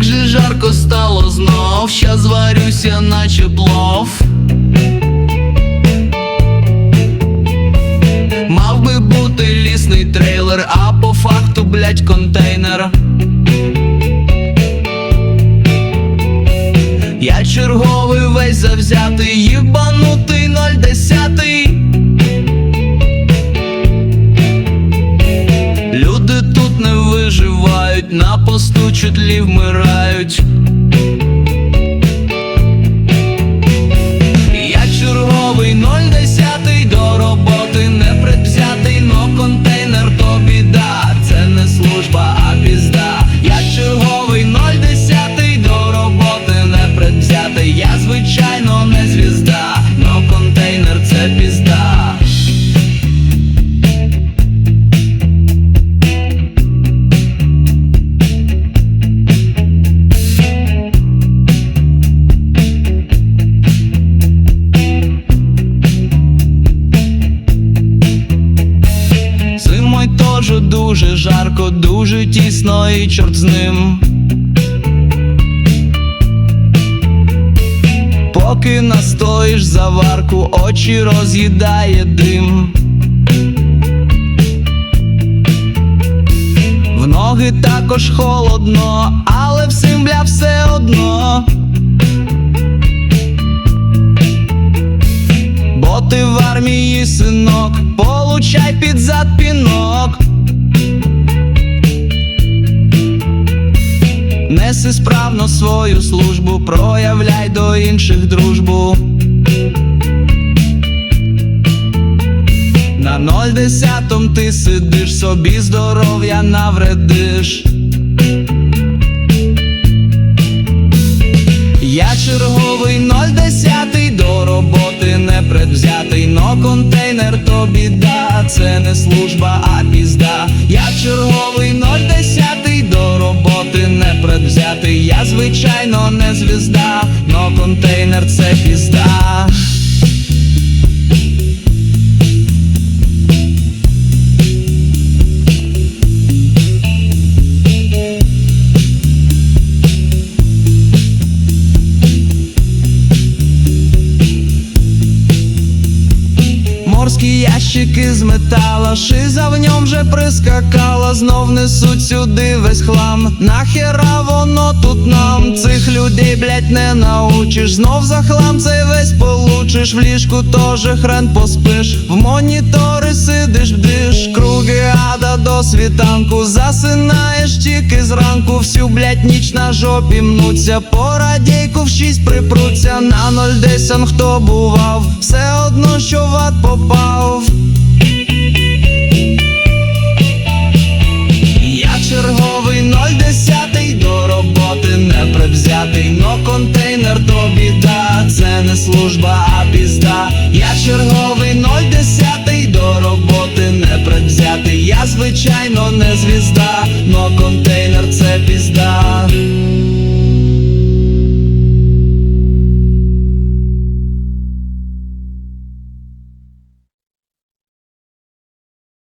Як же жарко стало знов, Ща зварюся, наче плов. Мав би бути лісний трейлер, а по факту, блять, контейнер. Я черговий весь завзятий, їбанутий на посту чутлі вмирають. Я черговий ноль десятий до роботи не предвзятий, но контейнер то біда, це не служба, а пізда. Я черговий ноль десятий до роботи не предвзятий. Я звичайно дуже жарко, дуже тісно і чорт з ним. Поки настоїш заварку, очі роз'їдає дим. В ноги також холодно, але всім бля все одно. Бо ти в армії, синок, получай під зад пінок. Неси справно свою службу, проявляй до інших дружбу. На ноль десятом ти сидиш, собі здоров'я навредиш. Я черговий ноль десятий до роботи не предвзятий, но контейнер то біда, це не служба, а пізда. Звичайно не звізда, но контейнер це пізда. Ящики з метала, шиза в ньому вже прискакала, знов несуть сюди весь хлам. Нахера воно тут нам, цих людей, блять, не научиш. Знов за хлам цей весь получиш, в ліжку тоже хрен поспиш. В монітори сидиш, бдиш, круги ада до світанку, засинаєш тільки зранку, всю блять ніч на жопі мнуться, по радійку в шість на ноль десять хто бував, все одно, що в ад попав. Я черговий ноль десятий до роботи не предвзятий, но контейнер то біда, це не служба, а пізда. Я черговий ноль десятий до роботи не предвзятий. Я звичайно не звізда, но контейнер це пізда.